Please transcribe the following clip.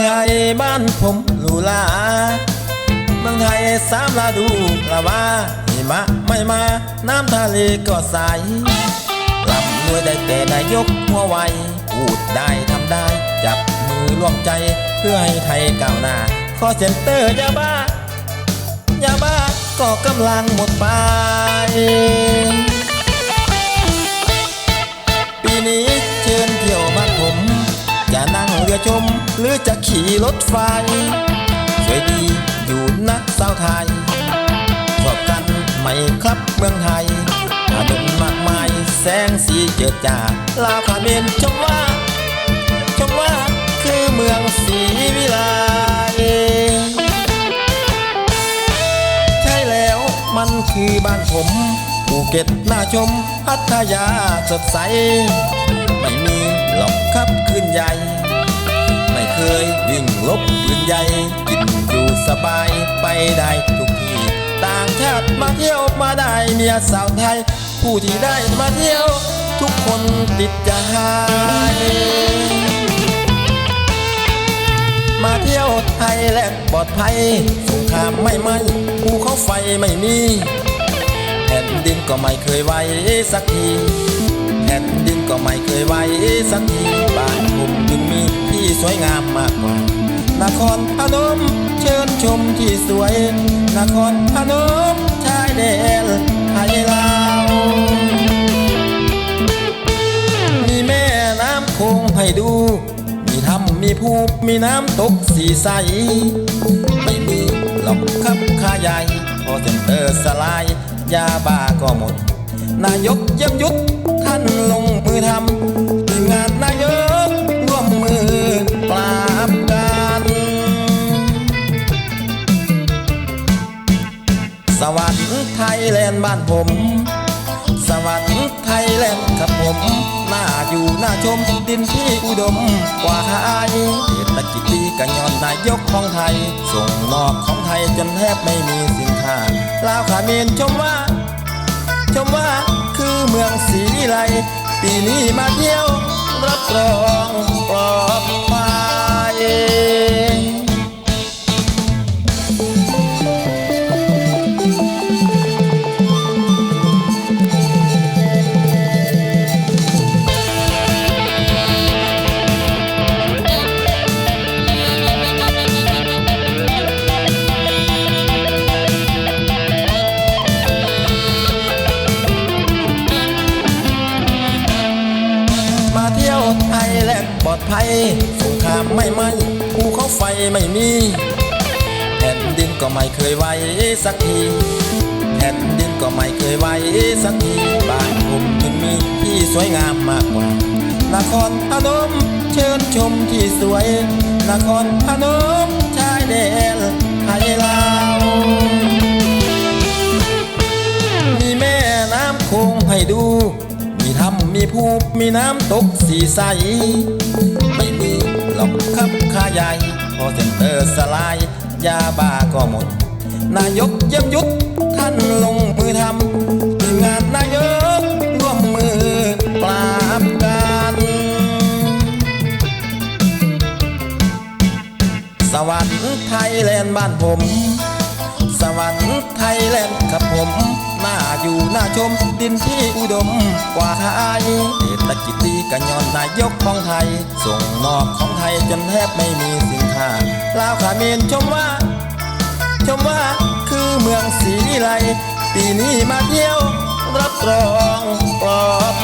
ยบ้านผมหรูหราเมืองไทยสามฤดูละว่าหิมะไม่มา น้ำทะเลก็ใสลำรวยได้แต่นายกหัวไวพูดได้ทำได้ จับมือร่วมใจเพื่อให้ไทยก้าวหน้าขอเซ็นเตอร์ยาบ้ายาบ้าก็กำลังหมดไป ปีนี้เชิญเที่ยว ชม หรือจะขี่รถไฟ สวยดีอยู่นะสาวไทยชอบกันไหมครับเมืองไทยถนนมากมายแสงสีเจิดจ้าลาวขาเมนชมว่า ชมว่าคือเมืองสีวิไลใช่แล้วมันคือบ้านผมภูเก็ตน่าชมพัทยาสดใส ไม่มีหรอกครับคืนใหญ่ วิ่งลบปืนใหญ่กินอยู่สบายไปได้ทุกที่ ต่างชาติมาเที่ยวมาได้เมียสาวไทย ผู้ที่ได้มาเที่ยว ทุกคนติดใจมาเที่ยวไทยแลนด์ปลอดภัยสงครามไม่ไหมภูเขาไฟไม่มีแผ่นดินก็ไม่เคยไหวสักทีแผ่นดินก็ไม่เคยไหวสักทีบ้านผมจึงมีที่สวยงาม ครพนมเชิญชมที่สวย นครพนมชายแดนไทยลาวมีแม่น้ำคงให้ดู มีถ้ำมีภูมีน้ำตกสีใส ไม่มีหรอกคับค่าใหญ่พอเซ็นเตอร์สลาย ยาบ้าก็หมด นายกเยี่ยมยุทธท่านลงมือทำทีมงานนาย บ้านผม สวัสดีไทยแลนด์ครับผมน่าอยู่น่าชมดินที่อุดมกว่าไทยเศรษฐกิจดีกันยอนนายกของไทย ส่งนอกของไทยจนแทบไม่มีสินค้าลาวขาเมนชมว่า ชมว่าคือเมืองศรีไลปีนี้มาเที่ยวรับรองปลอด ภัยสงครามไม่ไหมภูเขาไฟไม่มี แผ่นดินก็ไม่เคยไหวสักที แผ่นดินก็ไม่เคยไหวสักทีบ้านผมจึงมีที่สวยงามมากกว่านครพนมเชิญชมที่สวย นครพนมชายแดนไทยลาว ภูมีน้ำตกสีใส ไม่มีหรอกคับค่าใหญ่พอเซ็นเตอร์สลาย ยาบ้าก็หมด นายกเยี่ยมยุทธท่านลงมือทำทีมงานนายกร่วมมือปราบกันสวัสดีไทยแลนด์บ้านผม สวรรค์ไทยแลนด์ครับผม น่าชมดินที่อุดมกว่าไทยเศรษฐกิจดีกันย้อนนายกของไทย ส่งนอกของไทยจนแทบไม่มีสินค้าลาวขาเมนชมว่า ชมว่าคือเมืองสีไลปีนี้มาเที่ยวรับรอง